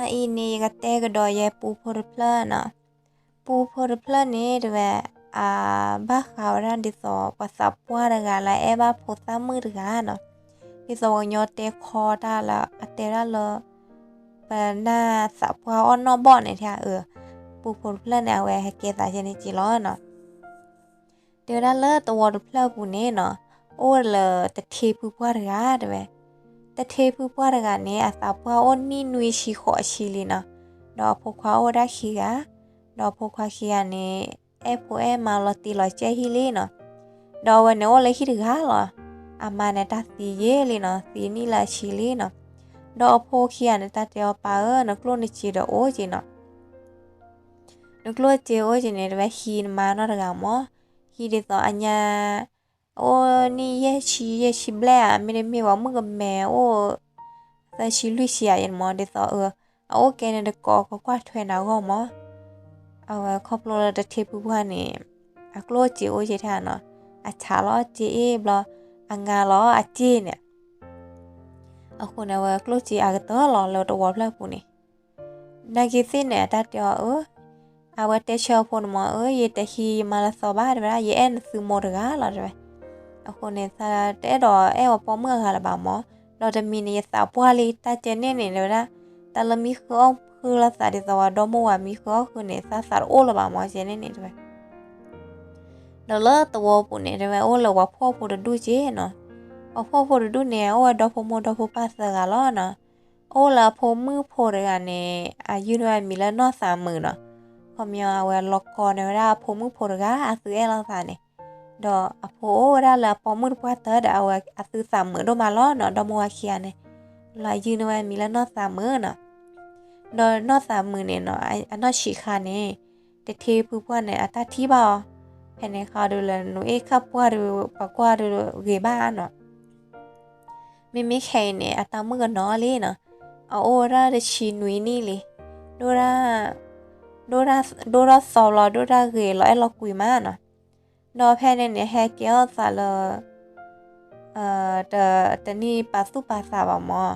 อะอีนี่ก็เต่ก็ดอยยปูพอร์เพลนอะปูพอร์เพลนนี่เดี๋ยวอ่าบ้าขาวร้านดิสอภาษาปัวดังกันละเอ้บ้าโพสามือดักันเนาะดิสอยอเตคอได้ละอเตละเลยเป็นหน้าสับว่าอ้อนนอบ่อนเนี่ยที่เออปูพลเพลินเอาไว้ให้เกษาเชนิจิล้อเนาะเดี๋ยวนั้เลิตัวดูเพลินปูเน่เนาะโอ้เลยแต่ทีผู้ว่าเรือเดี๋ยว တထေဖူပွားရကနေအသာပွားအိုနီနွေရှိခေါ်ရှိလီနာတော့ဖခွာအိုရခီကတော့ဖခွာခီကနေအဖိုအဲမာလတီလချေဟီလီနော်တော့ဝနောလေခီတကားလောအမနဲ့တသီရဲလီနော်သီနီလာရှိလီနော်တော့ဖိုခီကနေတတေပါအနကလိုနီချီတော့အိုဂျီနော်နကလိုချေအိုဂျီနေတော့ဟီမာနော်တကမောဟီဒီတော့အညာ โอ้นี่เยชีเยชีแบลไม่ได้มีว่ามึงกับแม่โอ้แต่ชีลุยเสียยันมอเดซอเอออาโอเคนี่ยก็ก็กว่าถวยนาก็มอเอาครอบครัวเราจะเท pu ว่านี่อักโลจีโอเจทาเนาะอาชาล้อจีเอบลออังกาล้ออา จีเนี่ยเอาคนเอากโลจีอากตอล้อเราตัวพลาปูนี่นากิสิเนี่ยตัดเดียวเออเอาไว้เตชอพนมอเออเยตะฮีมาละซอบ้าเดี๋ยวเยเอ็นซื้อโมดกาล่ะเดี๋ยวအခုနေစားတဲ့တော့အဲပေါ်မခါလာပါမောတော့တမီနေစာပွားလေးတကျနေနေလို့လားတလမီခေါခူလာစားတဲ့တော့တော့မဝမီခေါခုနေစားစားအိုးလာပါမောကျနေနေတယ်တော့လာတော့ပူနေတယ်အိုးလာဝဖော့ဖို့ဒူချေနော်အဖော့ဖို့ဒူနေအိုးတော့ဖို့မတော့ဖို့ပါစကလောနော်အိုးလာဖို့มือဖို့ရကနေအာယူရမီလာနော်စာมือနော်ခမရဝဲလော့ကောနေရဖို့มือဖို့ရကအစဲလာစားနေ ดออโพราละปอมือปวาเตอดเอาอะซื้อสามมือโดมาล้อเนาะดอมัวเคียเนี่ยลายยืนไว้มีแล้วนอสามมือเนาะดอนอสามมือเนี่ยเนาะอ้นนอฉีคาเนี่ยเตเทผู้พวเนี่ยอัตาที่บ่แผ่นในคาดูแลหนูเอ๊ะขับว่าดูปากว่าดูเกบ้านเนาะไม่ไม่แค่เนี่ยอัตามือกันเนาะเลยเนาะเอาโอราเดชีนุยนี่เลยโดราโดราโดราซอลโดราเกลไอ้เราคุยมากเนาะ တော့ဖဲနေနေဟဲကေဆာလအာတတနီပါစုပါစာပါမော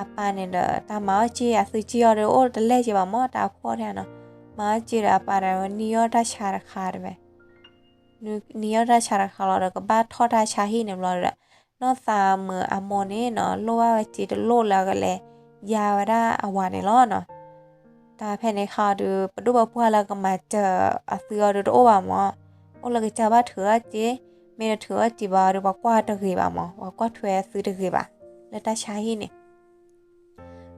အပနေဒတာမောချီအစချီရအိုတလဲချပါမောတာခေါ်တယ်နော်မာချီရပါရနီယောတာချာရခါရပဲနီယောတာချာရခါလောကဘာထောတာချာဟိနေမလို့နော်စာမအမောနေနော်လောဝချီတလို့လာကလေးယာဝရအဝါနေလောနော်တာဖဲနေခါဒူပဒုဘဖွာလာကမချအစီရတော့ပါမော โอลกจะบ้าเถือจีเมนเถือจีบาหรือว่ากว่าตะเกบามอว่ากว่าถวยซื้อตะเกบาแล้วตาใช้เนี่ย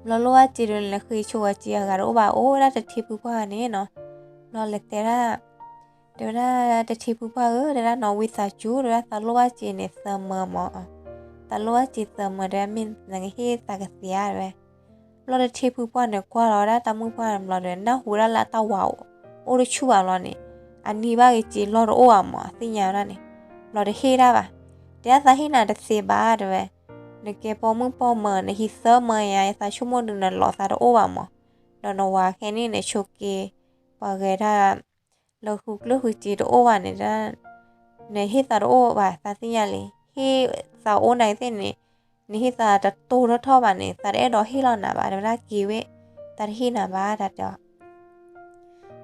เรารู้ว่าจีรุนเลยคือชัวจียกันรู้ว่าโอ้น่าจะทิพย์กว่านี้เนาะเราเล็กแต่ละเดี๋ยวน่าจะทิพย์กว่าเออเดี๋ยวน้องวิสาจูเดี๋ยวตารู้ว่าจีเนี่ยเสมอมอตารู้ว่าจีเสมอได้มินนังที่ตากเสียเลยเราจะทิพย์กว่าเนี่ยกว่าเราได้ตามือกว่าเราเนี่ยน่าหูละละตาว้าวโอ้ยชัวเราเนี่ย อันนี้บ้าไอจีรอดอ้วมอะที่ยาวนั่นเองรยลอดเฮได้ปะเดี๋ยวซาให้น่าะเซบาด้วยนกเกปอมึงปอเมินในฮิเซอร์เมย์ไอซาชั่วโมงดึงนั่นลอสาดอ้วมอะดอนวาแค่นี้ในโชเกปอเกได้เราคุกเลือกคุจีดอ้วมในด้านในฮิสาดอ้วมซาสิยาเลยฮิสาโอในเส้นนี้นี่ฮิซาจะตู้รถท่อบ้านนี่ซาได้ดอฮิเราหนาบ้านเวลากีเวแต่ดฮิหนาบ้านดัดดาะ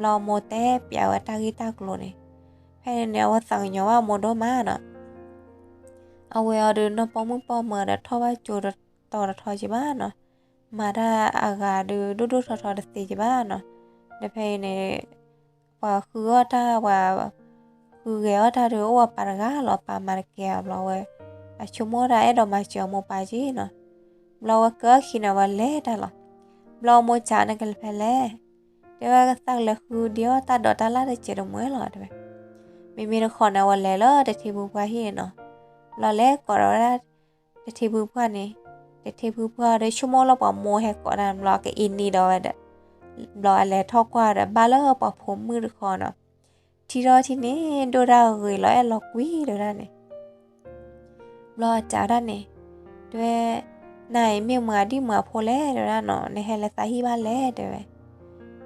เราโมเต้เปียวตากิตากลัวเนี่ยแพ่เนียว่าสั่งเนาว่าโมโดมาน่ะเอาเวลเดินนปอมึงปอเมื่อดทว่าจูดต่อดทอจีบ้านน่ะมาได้อากาดูดูดูทอทอดสีจีบ้านเนาะใวเพในว่าคือว่าถ้าว่าคือแกว่าถ้าเรือว่าปารากาหรอปามาเกียวเราเว้ชั่วโมงได้ดอกมาเจียวโมปาจีเน่ะเราก็คิดว่าเล่ได้หรอเราโมจานักเล่ เดี๋ยวก็สักละคือเดี๋ยวตาดอตาลาได้เจอมวยหรอเดี๋ยวมีมีอขอนวันแล้วเดี๋ยวทีบูพาฮีเนาะรอแรกก่อนเราได้เดี๋ยวทีบูพานี่เดี๋ยวทีบูพาได้ชั่วโมงเราปอบโมแหกก่อนนั้นรอกับอินนี่ดอเดรออะไรทอกว่าเดี๋ยวบ้าแล้วปอบผมมือหรือเนาะที่รอที่นี่ดูเราเลยรอแอลล็อกวี่เดี๋ยวนั้นเนี่ยรอจ้าด้านเนี่ยด้วยนายเมียมาดิมาโพเล่เดี๋ยวนั้นเนาะในเฮลซาฮีบ้านเล่เดี๋ยว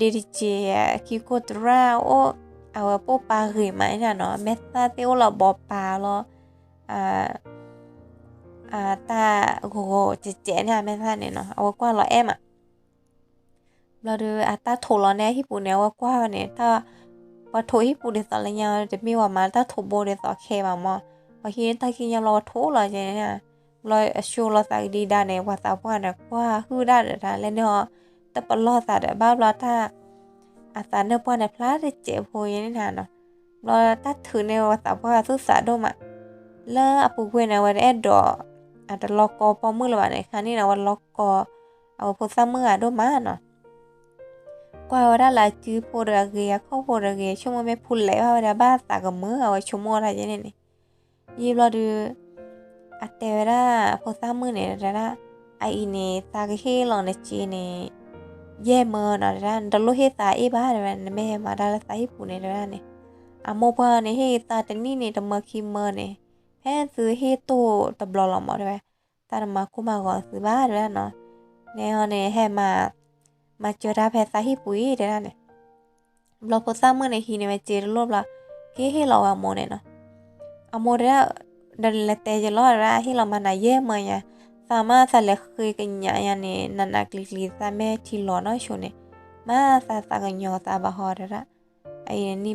ดดีเจคิโคตราโอเอาปูปลาหืยไหมน่ะเนาะเมสซาเตียวเราบอปลาเนาอ่าอ่าตาโกโกเจเจเนี่ยเมสซาเนี่ยเนาะเอากว่าเราแอมอะ เราดูอาตาโถเราเนี่ยญี่ปุ่นเนี่ยว่ากว่าเนี่ยถ้าว่าโถญี่ปุ่นเดี๋ยวสอนยังจะมีว่ามาถ้าโถโบเดี๋ยวสอนเคมามาว่าที่ตากินยังรอโถเราจะเนี่ยเราชูเราสักดีได้เนี่ยว่าสาวว่าเนี่ยว่าคือได้เดี๋ยวแล้วเนาะแต่ปลอดสัตว์บ้าเราถ้าอาสาเนปอนในพลาดเจ็บโหยนี่นาเนาะเราตัดถือในวัสาว่าสุสาดมะแล้วอปุกเวนะวันแอดดออาจจะล็อกกอปอมือละวันในครั้งนี้นะวันล็อกกอเอาพซัมมืออะดมาเนาะกว่าว่าละจื้อโพระเกียเข้าเกียชั่วโมงไม่พุ่นไหลว่าวันบ้าเอาะ ไรอย่างนี้ยีบเราดูอัตเตวราพซัมมือเนี่ยละไอเนี่ยตากเฮลองในจีเนี่ย ye mo na ran da lo he ta e ba ran me ma da la sai pu ne ran ne a mo ba ne he ta ta ni ne da ma ki mo ne he su he to ta blo la mo de ta ma ku ma go su ba ran no ne ho ne he ma ma cho ra phe sa hi pu i de ran ne blo po sa mo ne hi ne me che lo bla ke he lo wa mo ne no a mo de da le te je lo ra hi lo ma na ye mo ya สามารถสัเลยเคยกันยายันเนี่ยนันนักลิลิซาแม่ที่หล่อน้อยชนเนี่ยมาซาสากันยอซาบะฮอดระไอ้นี่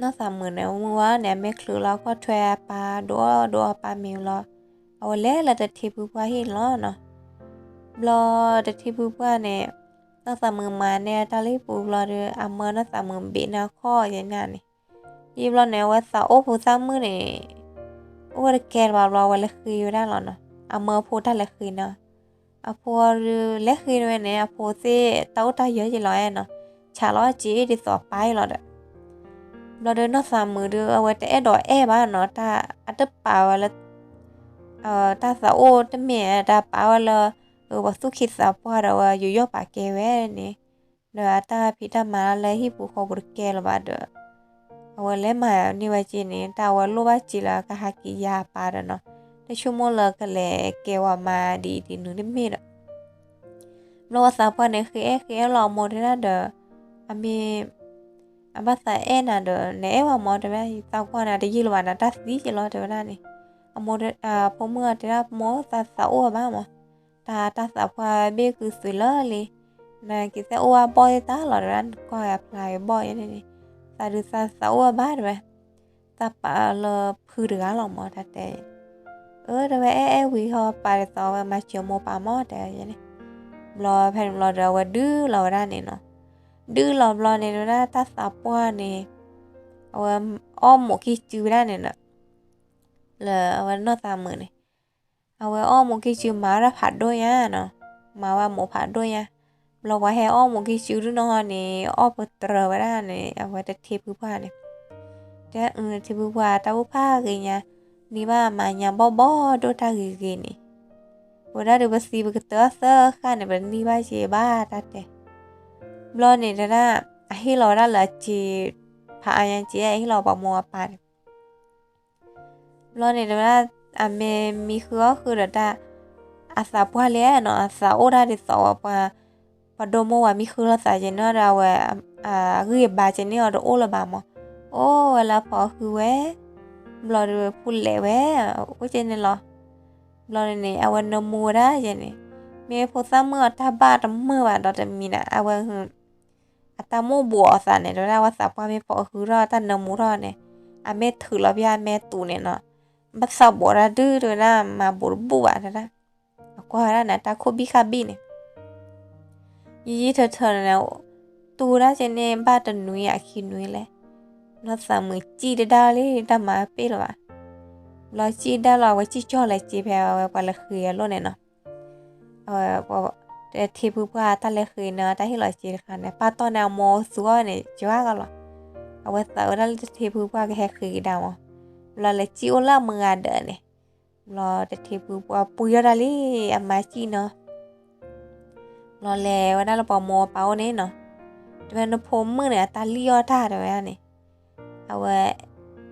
น่าสามหมื่นในมือว่าเนี่ยแม่คลือเราก็แทรปลาดัวดัวปลาเมียวเราเอาเล่ละแต่ทีบูว่าเห็นล้อเนาะบลอแต่ทีบูว่าเนี่ยน่าสามหมื่นมาเนี่ยตาลีปูเราเดืออาเมอน่าสามหมื่นบีนาข้อยัางนั้นนี่ยยิบเราเนี่ยว่าสาวโอ้ผู้สามหมื่นเนี่ยโอ้แกนว่าเราวันละคืนอยู่ได้หรอเนาะอาเมอพูดได้ละคืนเนาะอาพัวหรือเล็กคืนเนี่ยอาพัวเซ่เต้าตาเยอะจีร้อยเนาะชาล้อจีดิสอบไปหรอเด้อ เราเดินนอกสามมือเด้อเอาไว้แต่แอดอยแอบ้านเนาะถ้าอัตเปล่าแล้วเอ่อตาสะโอตะเมียดาเปาวละเออว่าสุขิดสาปวเราอยู่ย่อปาเกเวนี่เดอตาพิตามาละฮิปุขอบุรเกลบาเดเอาเลมานี่ว่าจีนี่ตาว่าลูบาจิละกะฮากิยาปาเนาะแต่ชั่วโมงละก็เลยเกว่ามาดีดีนึนี่มีดโลว่าสาปวเนี่ยคือเอคือเอลอโมเดนะเดออเม အဘသာအဲနာဒနဲဝမောတပဲတောက်ခွာနာတကြီးလောနာတတ်စီချလောတပဲနာနေအမောအာဖမွာတရမောသသအောဘာမတာတာသဖွာဘေကူစလလီနာကိစအောဘောတာလရန်ကိုအပလိုက်ဘောယနေနေသာဒုသသအောဘာရပဲတပါလဖူရကလောမောတတဲ့เออแต่ว่าเอเอวีฮอไปต่อมาเชียวโมปาหมอแต่ยังไงรอแผ่นรอเราว่าดื้อเราได้เนี่ยเนาะ đưa lòm lò này nó ra ta xả qua này và ôm một cái chữ ra này nè là và nó xả mượn này và ôm một cái chữ má ra phạt đôi nha nó mà và một phạt đôi nha lo và hè ôm một cái chữ nó này ôm một tờ ra này và đặt thiệp bữa qua này đã ừ thiệp bữa qua tao pha gì nha ni ba mà nhà bó bó đôi ta gì gì này vừa ra được bác sĩ bác tớ sơ khá này bác ni ba chị ba ta thế ลอเนี่ยนะให้เราได้เลยจีพาอายันจีให้เราบอกมัวปันลอเนี่ยนะอเมมีคือก็คือเดดาอาสาปัวเลี้ยเนาะอาสาโอดาดิสอบปาปดโมว่ามีคือเราใส่เนเนาะเราเวอ่าเคือบบาเจนเนาะโอละบามอโอ้เวลาพอคือเว้บลอดพูดเลยเว้โอเจนเนาะบลอดเนี่ยเอาวันนมูได้เจเนี่ยมีโพสเมื่อถ้าบ้าตั้งเมื่อวานเราจะมีนะเอาวัน อัตาโมบัวสันเนี่ยเราได้ว่าสับว่าไม่พอคือรอท่านนมูรอเนี่ยอาเมถือเรับยาแม่ตูเนี่ยเนาะมาสบัวระดื้อเลยนะมาบุรบัวนะนะก็ฮารานะตาโคบิคาบิเนี่ยยี่ยี่เธอเธอเนี่ยตูน่าจะเนี่ยบ้าตันนุยอะคินุยเลยนอสามือจีได้ดาเลยดามาเปลวะเราจีได้เราไว้จีจ่อเลยจีแพรไว้ปลละคือล้นเนี่เนาะเออ แต่ทีพว่าตาเลยคืนนะตาที่ลอยจีค่ะนี่ยป้าตอนเอาโมสัวเนี่ยจ้าก็หรอเอาไว้เสิต่เราจะทีบุบาก็แค่คืนดาวเราเลยจิ้วละมือเดินเนี่ยเราแต่ทีพว่าปุยอะไรอามาจีเนาะเราแล้วนั่นเราปอโมเป้าเนี่ยเนาะจะเป็นผมมือเนี่ยตาเลี้ยวท่าเดี๋ยวนี้เอาไว้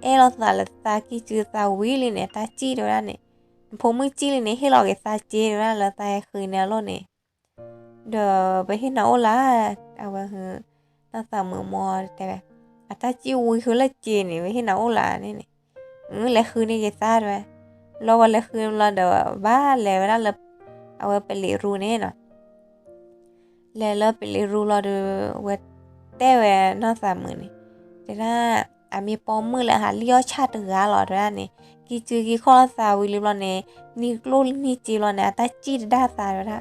เอเราสารตากิจือตาวิลิเนี่ยตาจีเดี๋ยวนี้ผมมือจีเลยเนี่ยให้เราเก็บตาจีเดี๋ยวนี้เราตาคืนเนี่ยรถเนี่ย the bé hi nấu lá à bà hừ ta sợ mưa mò tại bà à ta chiu cứ là chì này bé hi nấu lá này này ừ lại khứ này cái sao rồi lo vào lại khứ là đờ ba lẹ ra là à bà bé lì ru này nè lẹ là bé lì ru là đờ bà té về nó sợ mưa này thế ra à mi bom mưa là hạt liao chát được gà lọt ra này กี่จือกี่ข้อสาวิลิบลอนเนนี่โลนี่จีลอนเนตาจีด้าสาแล้วนะ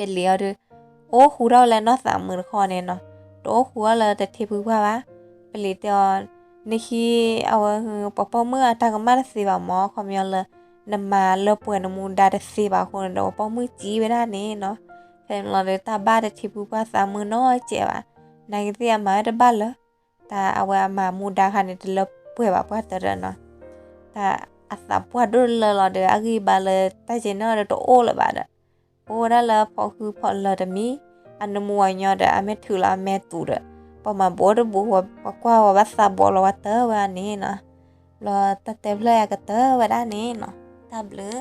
เป็ดเลียวดือโอ้หูเราแล้วนอสามหมื่นคอเนี่ยเนาะโตหัวเลยแต่เทพูว่าว่าเป็ดเลียวนี่คือเอาคือปอปเมื่อตากมาสีบ่หมอความยอเลยนำมาเลป่วยนมูดาสีบ่คนเราปอมือจีไว้ได้นี่เนาะแฟนเราเลยตาบ้าแต่เทพูว่าสามหมื่นน้อยเจ๋ว่ะนายเสียมาได้บ้านเลยตาเอาว่ามามูดาคันเดลป่วยบ่ป่วยแต่เนาะตาอาสาป่วยด้วยเลยเราเดี๋ยวอากีบาเลยแต่เจนเนอร์เดี๋ยวโตโอเลยบ้าเด้อ โอ้นั่ละพอคือพอละดมีอันมัวยยอดอเม่ถือละเม่ตูดปอมาบดบัวปกว่าว่าซาบอลวัดเตอร์วันนี้เนาะรอตั้งแต่แรกก็เตอร์วันนี้เนาะทับเลือ